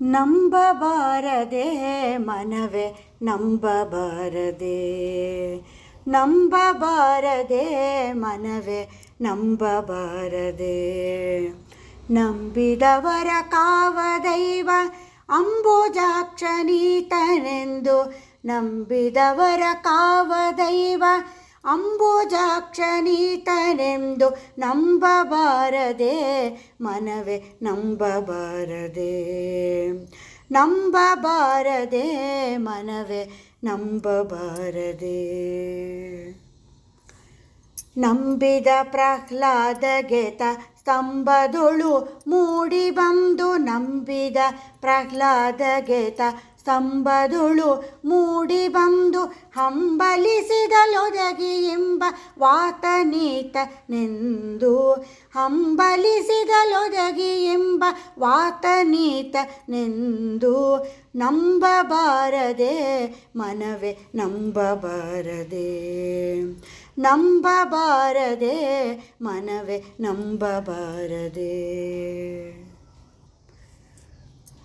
ನಂಬಬಾರದೆ ಮನವೇ ನಂಬಬಾರದೆ ನಂಬಬಾರದೆ ಮನವೇ ನಂಬಬಾರದೆ ನಂಬಿದವರ ಕಾವದೈವ ಅಂಬುಜಾಕ್ಷನೀತನೆಂದು ನಂಬಿದವರ ಕಾವದೈವ ಅಂಬುಜಾಕ್ಷನೀತನೆಂದು ನಂಬಬಾರದೆ ಮನವೇ ನಂಬಬಾರದೆ. ನಂಬಬಾರದೆ ಮನವೇ ನಂಬಬಾರದೆ. ನಂಬಿದ ಪ್ರಹ್ಲಾದಗೆತ ಸ್ತಂಭದೊಳು ಮೂಡಿ ಬಂದು ನಂಬಿದ ಪ್ರಹ್ಲಾದಗೆತ ಸ್ತಂಭದೊಳು ಮೂಡಿ ಬಂದು ಹಂಬಲಿಸಿದಲೊದಗಿ ಎಂಬ ವಾತನೀತನೆಂದು ಹಂಬಲಿಸಿದಲೊದಗಿ ಎಂಬ ವಾತನೀತನೆಂದು ನಂಬಬಾರದೆ ಮನವೇ, ನಂಬಬಾರದೆ. ನಂಬಬಾರದೆ ಮನವೇ, ನಂಬಬಾರದೆ.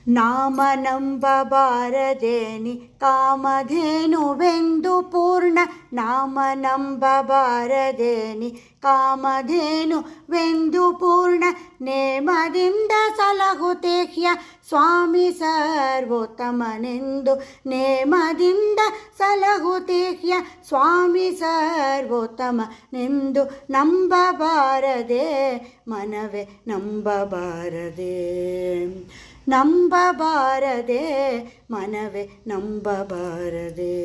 ನಾಮ ನಂಬಬಾರದೇನಿ ಕಾಮಧೇನುವೆಂದು ಪೂರ್ಣ ನಾಮ ನಂಬಬಾರದೇನಿ ಕಾಮಧೇನುವೆಂದು ಪೂರ್ಣ ನೇಮದಿಂದ ಸಲಹುತೇಹ್ಯ ಸ್ವಾಮಿ ಸರ್ವೋತ್ತಮನೆಂದು ನೇಮದಿಂದ ಸಲಹುತೇಹ್ಯ ಸ್ವಾಮಿ ಸರ್ವೋತ್ತಮನೆಂದು ನಂಬಬಾರದೆ ಮನವೇ ನಂಬಬಾರದೆ ನಂಬಬಾರದೆ ಮನವೇ ನಂಬಬಾರದೆ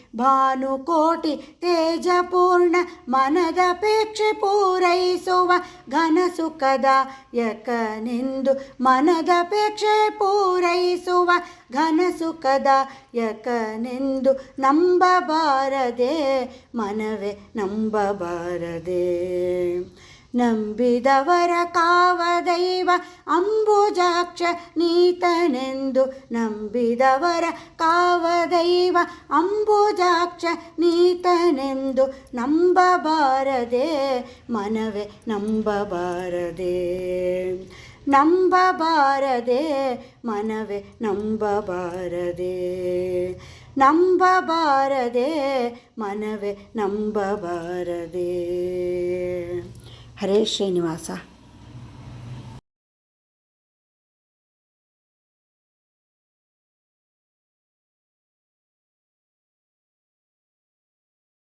ಭಾನುಕೋಟಿ ತೇಜಪೂರ್ಣ ಮನದಪೇಕ್ಷೆ ಪೂರೈಸುವ ಘನ ಸುಖದಾಯಕನೆಂದು ಮನದಪೇಕ್ಷೆ ಪೂರೈಸುವ ಘನ ಸುಖದಾಯಕನೆಂದು ನಂಬಬಾರದೆ ಮನವೇ ನಂಬಬಾರದೆ ನಂಬಿದವರ ಕಾವದೈವ ಅಂಬುಜಾಕ್ಷ ನೀತನೆಂದು ನಂಬಿದವರ ಕಾವದೈವ ಅಂಬುಜಾಕ್ಷ ನೀತನೆಂದು ನಂಬಬಾರದೆ, ಮನವೇ ನಂಬಬಾರದೆ. ನಂಬಬಾರದೆ, ಮನವೇ ನಂಬಬಾರದೆ. ನಂಬಬಾರದೆ, ಮನವೇ ನಂಬಬಾರದೆ. हरे श्रीनिवासा